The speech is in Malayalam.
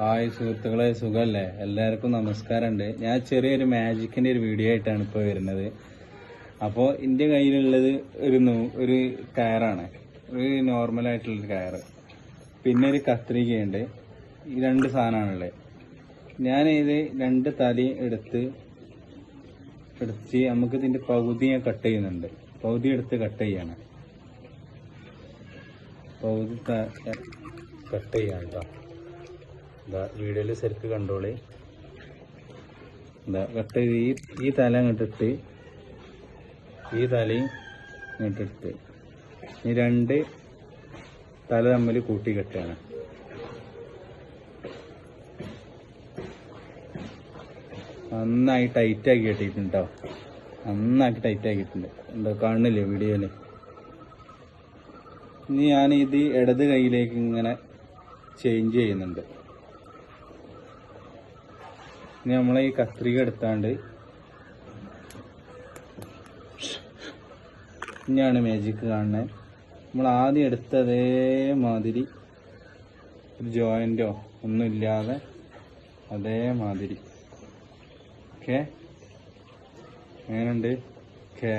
ഹായ് സുഹൃത്തുക്കളെ സുഖല്ലേ? എല്ലാവർക്കും നമസ്കാരമുണ്ട്. ഞാൻ ചെറിയൊരു മാജിക്കിന്റെ ഒരു വീഡിയോ ആയിട്ടാണ് ഇപ്പോൾ വരുന്നത്. അപ്പോൾ എന്റെ കയ്യിലുള്ളത് ഒരു ഒരു കയറാണ്. ഒരു നോർമലായിട്ടുള്ളൊരു കയറ് പിന്നെ ഒരു കത്രികയുണ്ട്. ഈ രണ്ട് സാധനമാണുള്ളത്. ഞാൻ ഇത് രണ്ട് തലി എടുത്ത് എടുത്ത് നമുക്ക് ഇതിന്റെ പകുതി ഞാൻ കട്ട് ചെയ്യുന്നുണ്ട്. പകുതി എടുത്ത് കട്ട് ചെയ്യാണ്. പകുതി കട്ട് ചെയ്യാണ് കേട്ടോ എന്താ വീഡിയോയിൽ ശരിക്ക് കണ്ടോളി. എന്താ കട്ട് ഈ ഈ തല അങ്ങോട്ടിട്ട് ഈ തലയും ഇങ്ങോട്ടിട്ട് ഈ രണ്ട് തല തമ്മിൽ കൂട്ടി കെട്ടാണ് നന്നായി ടൈറ്റ് ആക്കി കെട്ടിയിട്ടുണ്ട്? കേട്ടോ നന്നാക്കി ടൈറ്റ് ആക്കിയിട്ടുണ്ട്. എന്താ കാണില്ലേ വീഡിയോയിൽ ഇനി ഞാൻ ഇത് ഇടത് കൈയിലേക്ക് ഇങ്ങനെ ചേഞ്ച് ചെയ്യുന്നുണ്ട്. ഇനി നമ്മളെ ഈ കത്രിക എടുത്താണ്ട് ഇനിയാണ് മാജിക് കാണുന്നത് നമ്മൾ ആദ്യം എടുത്ത അതേമാതിരി ഒരു ജോയിന്റോ ഒന്നുമില്ലാതെ അതേമാതിരി. ഓക്കെ എങ്ങനെയുണ്ട്? ഓക്കെ